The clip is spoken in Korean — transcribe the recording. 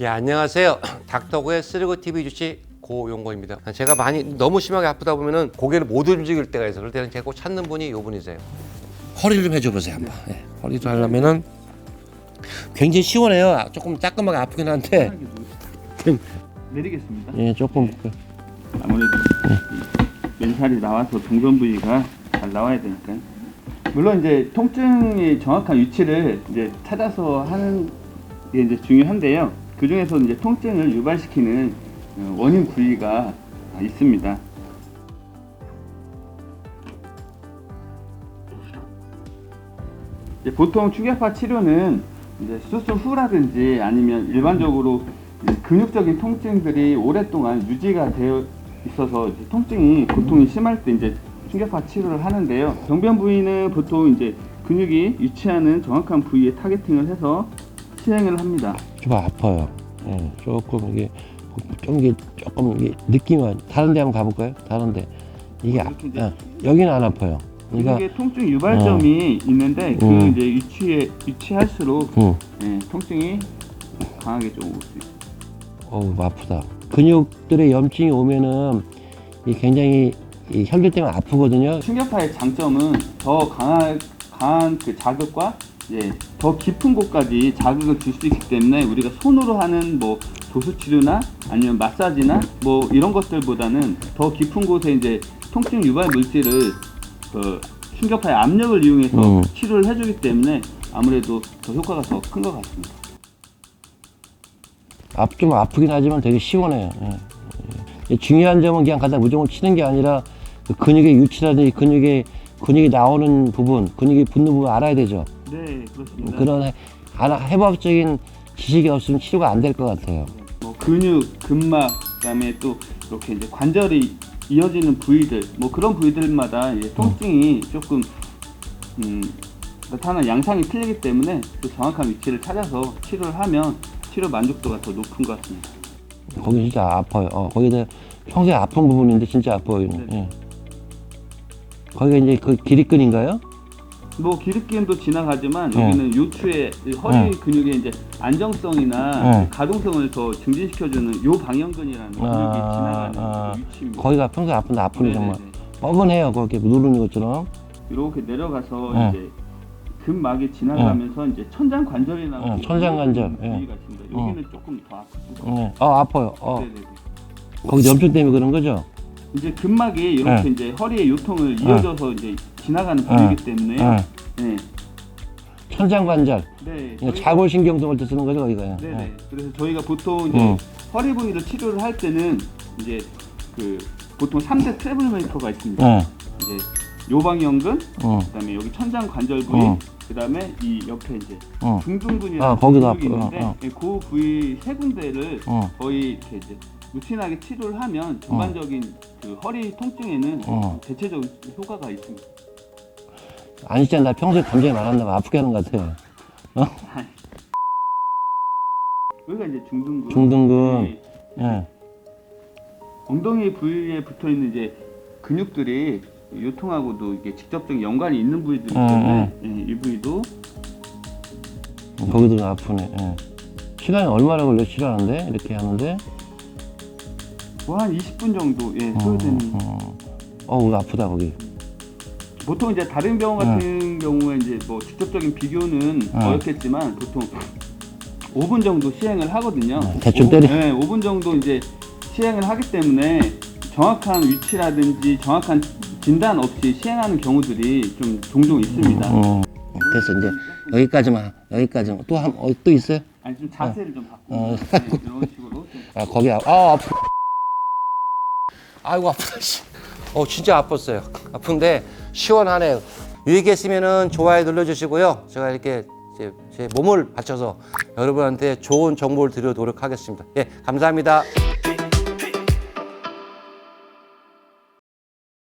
예, 안녕하세요. 닥터고의 쓰리고 TV 주치 고용고입니다. 제가 많이 너무 심하게 아프다 보면은 고개를 못 움직일 때가 있어요. 그럴 때는 제가 꼭 찾는 분이 요 분이세요. 허리를 좀 해줘 보세요 한번. 예, 허리도 하려면은 굉장히 시원해요. 아, 조금 따끔하게 아프긴 한데 내리겠습니다. 예, 조금 그- 아무래도 이 맨살이 나와서 동전 부위가 잘 나와야 되니까. 물론 이제 통증의 정확한 위치를 이제 찾아서 하는 게 이제 중요한데요. 그 중에서 이제 통증을 유발시키는 어, 원인 부위가 있습니다. 보통 충격파 치료는 수술 후라든지 아니면 일반적으로 근육적인 통증들이 오랫동안 유지가 되어 있어서 통증이 고통이 심할 때 이제 충격파 치료를 하는데요. 병변 부위는 보통 이제 근육이 위치하는 정확한 부위에 타겟팅을 해서 시행을 합니다. 좀 아파요. 예, 조금 이게 좀 이게 조금 이게 느낌은 다른 데 한번 가볼까요? 다른 데 이게 아, 이렇게 이제 예, 여기는 안 아파요. 그러니까 근육에 통증 유발점이 있는데 그 음. 이제 위치에 위치할수록 음, 예, 통증이 강하게 좀 올 수 있어요. 어우 아프다. 근육들의 염증이 오면은 이 굉장히 이 혈들 때문에 아프거든요. 충격파의 장점은 더 강한 강한 그 자극과 이제 더 깊은 곳까지 자극을 줄 수 있기 때문에 우리가 손으로 하는 뭐 도수 치료나 아니면 마사지나 뭐 이런 것들보다는 더 깊은 곳에 이제 통증 유발 물질을 그 충격파의 압력을 이용해서 음. 치료를 해주기 때문에 아무래도 더 효과가 더 큰 것 같습니다. 앞, 좀 아프긴 하지만 되게 시원해요. 예. 예. 중요한 점은 그냥 갖다 무조건 치는 게 아니라 그 근육의 유치라든지 근육의 근육이 나오는 부분, 근육이 붙는 부분 알아야 되죠. 네 그렇습니다. 그런 해, 알아- 해법적인 지식이 없으면 치료가 안 될 것 같아요. 뭐 근육, 근막, 그다음에 또 이렇게 이제 관절이 이어지는 부위들, 뭐 그런 부위들마다 이제 통증이 조금 음, 나타나는 양상이 틀리기 때문에 또 정확한 위치를 찾아서 치료를 하면 치료 만족도가 더 높은 것 같습니다. 거기 진짜 아파요. 어, 거기는 평소에 아픈 부분인데 진짜 아파요. 네. 예. 거기가 이제 그 기립근인가요? 뭐 기립기도 지나가지만 네. 여기는 요추의 이 허리 네. 근육의 이제 안정성이나 네. 가동성을 더 증진시켜주는 요 방형근이라는 근육이 아, 지나가는 아. 그 위치입니다. 거기가 평소에 아픈데 아프니 정말 네네네. 뻐근해요. 그렇게 누르는 것처럼. 이렇게 내려가서 네. 이제 근막이 지나가면서 이제 천장 관절이나 네, 천장 관절, 예. 부위가 있습니다. 여기는 조금 더 아프고. 예. 어 아파요. 어. 네네네. 거기 염증 때문에 그런 거죠? 이제 근막이 이렇게 네. 이제 허리의 요통을 이어져서 이제 지나가는 부위이기 때문에 예. 네. 천장 관절. 네. 그러니까 저희가- 자골신경성을 때 쓰는 거죠, 거기가. 네네. 예. 그래서 저희가 보통 이제 음. 허리 부위를 치료를 할 때는 이제 그 보통 3대 트래블 메이커가 있습니다. 예. 이제 요방연근, 어. 그다음에 여기 천장 관절 부위, 어. 그다음에 이 옆에 이제 어. 중둔근이라는 아, 거기도 근육이. 있는데 어, 어. 예, 그 부위 세 군데를 어. 거의 이렇게 이제 루틴하게 치료를 하면 전반적인 그 허리 통증에는 어. 대체적인 효과가 있습니다. 아니잖아. 나 평소에 감정이 많았나 봐. 아프게 하는 것 같아. 여기가 이제 중둔근. 중둔근. 이 예. 엉덩이 부위에 붙어 있는 이제 근육들이 요통하고도 이게 직접적인 연관이 있는 부위들이기 어, 때문에 예, 이 부위도 거기도 아프네. 예. 시간이 얼마나 걸려 치료하는데? 이렇게 하는데? 뭐한 20분 정도 예, 어, 소요되는. 어. 어우, 아프다, 거기. 보통 이제 다른 병원 같은 경우에 이제 뭐 직접적인 비교는 어. 어렵겠지만 보통 5분 정도 시행을 하거든요. 어, 대충 오- 때리- 네, 5분 정도 이제 시행을 하기 때문에 정확한 위치라든지 정확한 진단 없이 시행하는 경우들이 좀 종종 있습니다. 어. 됐어, 이제. 여기까지만. 여기까지만. 또 한, 어, 또 있어요? 아니 좀 자세를 좀 바꾸고 어. 네, 이런 식으로 좀 아, 거기, 아, 아 아프. 아이고, 아프다, 씨. 어, 진짜 아팠어요. 아픈데, 시원하네요. 유익했으면은 좋아요 눌러주시고요. 제가 이렇게 제, 제 몸을 바쳐서 여러분한테 좋은 정보를 드리도록 하겠습니다. 예, 감사합니다.